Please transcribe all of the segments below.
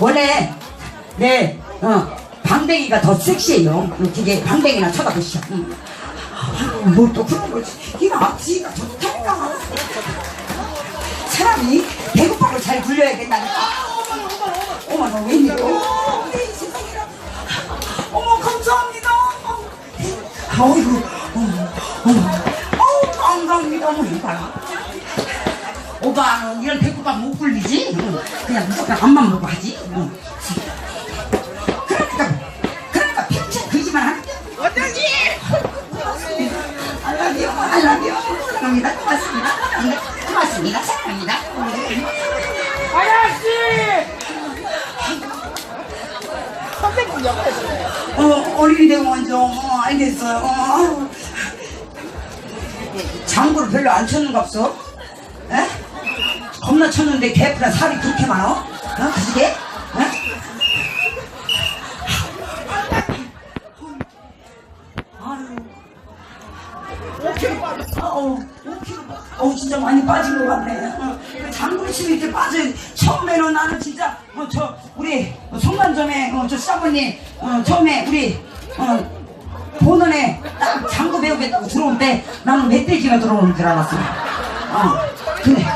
원래 내 어, 방댕이가 더 섹시해요. 되게 방댕이나 쳐다보시죠. 응. 뭘또 그런 거지? 이가 지가 좋다니까. 사람이 배고파도 잘 굴려야 된다니까. 어머, 너 웬일이야? 어머, 감사합니다. 아이고, 어머, 어머, 어우, 감사합니다. 어머, 이봐라. 오빠는 이런 배고파 못 굴리지? 응. 그냥 무조건 밥만 먹고 하지. 응. 그러니까, 그러니까 평생 그지만 하는 게 어쩌지? 알라비오, 알라비오. 사랑합니다. 고맙습니다. 고맙습니다. 사랑합니다. 아저씨! 선생님 옆에서 어, 어린이 대공원 좀, 어, 알겠어요. 어. 장구를 별로 안 쳤는가 없어? 에? 겁나 쳤는데 개프라 살이 그렇게 많아? 어? 그게? 에? 아유. 5kg 빠졌어. 어우, 5kg 빠 어우, 진짜 많이 빠진 것 같네. 어, 그 장구를 치면 이렇게 빠져. 처음에는 나는 진짜, 어, 저, 우리, 어, 성관점에, 어, 저 사모님, 어, 처음에 우리, 어, 본원에 딱 장구 배우겠다고 들어올 때 나는 멧돼지가 들어오는 줄 알았어. 어, 근데,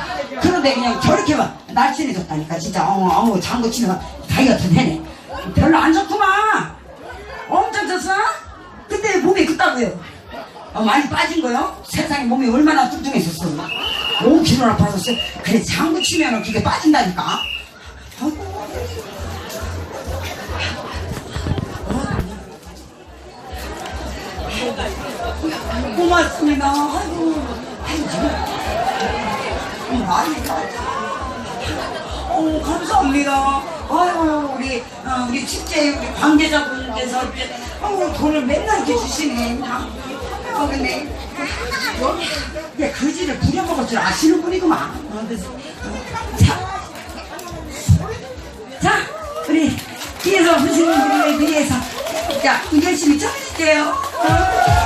그런데 그냥 저렇게만 날씬해졌다니까, 진짜. 어, 어, 장구 치면 다이어트 되네. 별로 안 좋구만. 엄청 쪘어? 근데 몸이 그따고요. 어, 많이 빠진 거요? 세상에 몸이 얼마나 뚱뚱했었어. 5kg나 빠졌어요. 그래, 장구 치면은 그게 빠진다니까. 어? 고맙습니다. 아이고, 아이고, 아이고, 어, 감사합니다. 아유, 우리, 어, 우리 축제, 우리 관계자분께서 이렇게, 어, 돈을 맨날 이렇게 주시네. 아, 어, 근데, 예, 거지를 부려먹을 줄 아시는 분이구만. 어, 그래서, 어, 자, 자, 우리, 뒤에서 보시는 분을 위해서, 자, 열심히 쳐드릴게요. 어.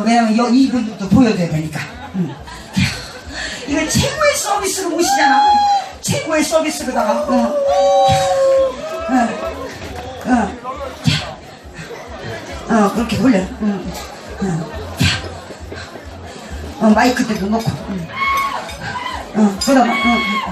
왜냐면 여기 이분들도 보여줘야 되니까. 응. 이거 최고의 서비스로 모시잖아. 최고의 서비스로다가. 어. 어. 어. 어, 그렇게 돌려. 응. 응. 어, 마이크대도 놓고. 응. 어, 그러면, 어,